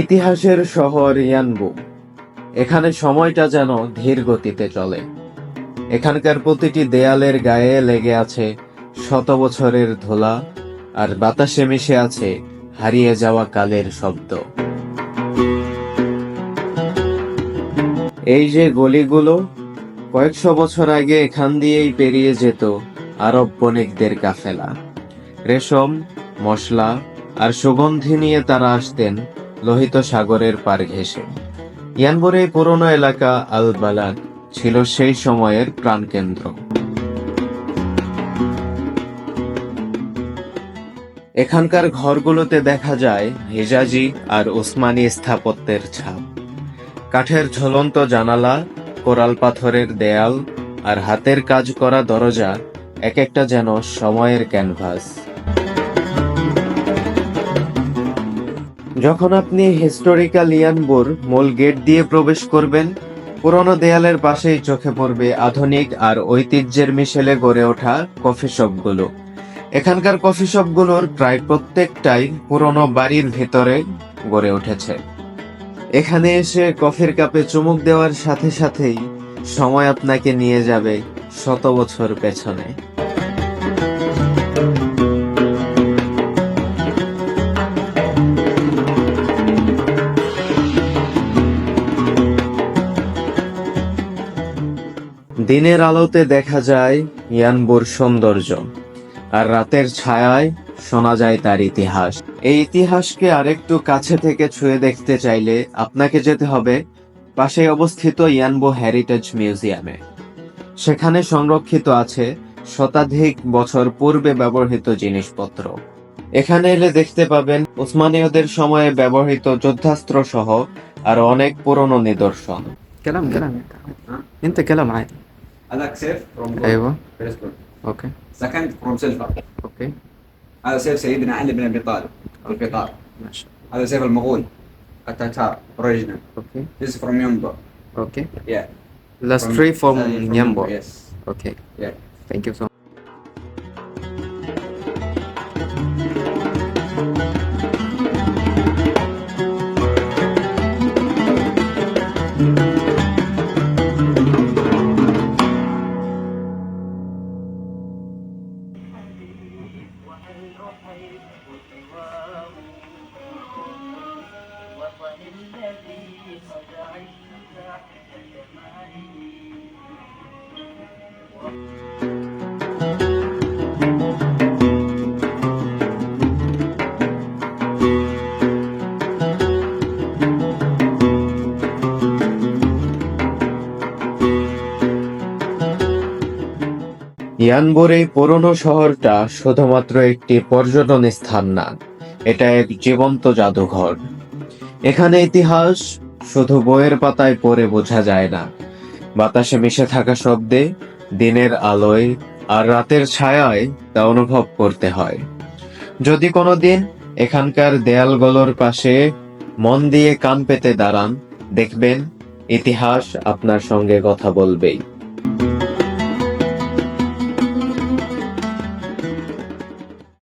ইতিহাসের শহর ইয়ানবু। এখানে সময়টা যেন ধীর গতিতে চলে। এখানকার প্রতিটি দেয়ালের গায়ে লেগে আছে শত বছরের ধোলা আর বাতাসে মিশে আছে হারিয়ে যাওয়া কালের শব্দ। এই যে গলিগুলো, কয়েকশো বছর আগে এখান দিয়েই পেরিয়ে যেত আরব বণিকদের কাফেলা। রেশম, মশলা আর সুগন্ধি নিয়ে তারা আসতেন লোহিত সাগরের পার ঘেঁষে। ইয়ানবুর পুরনো এলাকা আল বালাদ ছিল সেই সময়ের প্রাণকেন্দ্র। এখানকার ঘরগুলোতে দেখা যায় হেজাজি আর ওসমানী স্থাপত্যের ছাপ। কাঠের ঝুলন্ত জানালা, কোরাল পাথরের দেয়াল আর হাতের কাজ করা দরজা এক একটা যেন সময়ের ক্যানভাস। যখন আপনি হিস্টোরিক্যাল ইয়ানবুর মূল গেট দিয়ে প্রবেশ করবেন, পুরনো দেয়ালের পাশেই চোখে পড়বে আধুনিক আর ঐতিহ্যের মিশেলে গড়ে ওঠা কফি শপগুলো। এখানকার কফি শপগুলোর প্রায় প্রত্যেকটাই পুরনো বাড়ির ভেতরে গড়ে উঠেছে। এখানে এসে কফির কাপে চুমুক দেওয়ার সাথে সাথেই সময় আপনাকে নিয়ে যাবে শত বছর পেছনে। দিনের আলোতে দেখা যায় ইয়ানবুর সৌন্দর্য আর রাতের ছায়ায় শোনা যায় তার ইতিহাস এই ইতিহাসকে আরেকটু কাছে থেকে ছুঁয়ে দেখতে চাইলে আপনাকে যেতে হবে পাশে অবস্থিত ইয়ানবো হেরিটেজ মিউজিয়ামে সেখানে সংরক্ষিত আছে শতাধিক বছর পূর্বে ব্যবহৃত জিনিসপত্র এখানে এলে দেখতে পাবেন ওসমানীয়দের সময়ে ব্যবহৃত যুদ্ধাস্ত্র সহ আর অনেক পুরনো নিদর্শন كلام كلام انت انت كلام عادي هذا سيف فروم جولد أيوه فيرست جولد أوكي سكند فروم سيلفر أوكي هذا سيف سيدنا علي بن ابي طالب القطار ماشي هذا سيف المغول التتار اوريجنال أوكي ذيس فروم يمبو أوكي يا لاست 3 فروم يمبو يس أوكي يا ثانك يو سو ইয়ানবুর পুরনো শহরটা শুধুমাত্র একটি পর্যটন স্থান না এটা এক জীবন্ত জাদুঘর। এখানে ইতিহাস শুধু বইয়ের পাতায় পড়ে বোঝা যায় না। বাতাসে মিশে থাকা শব্দে দিনের আলোয় আর রাতের ছায়ায় তা অনুভব করতে হয়। যদি কোনো দিন এখানকার দেয়ালগুলোর পাশে মন দিয়ে কান পেতে দাঁড়ান, দেখবেন ইতিহাস আপনার সঙ্গে কথা বলবেই।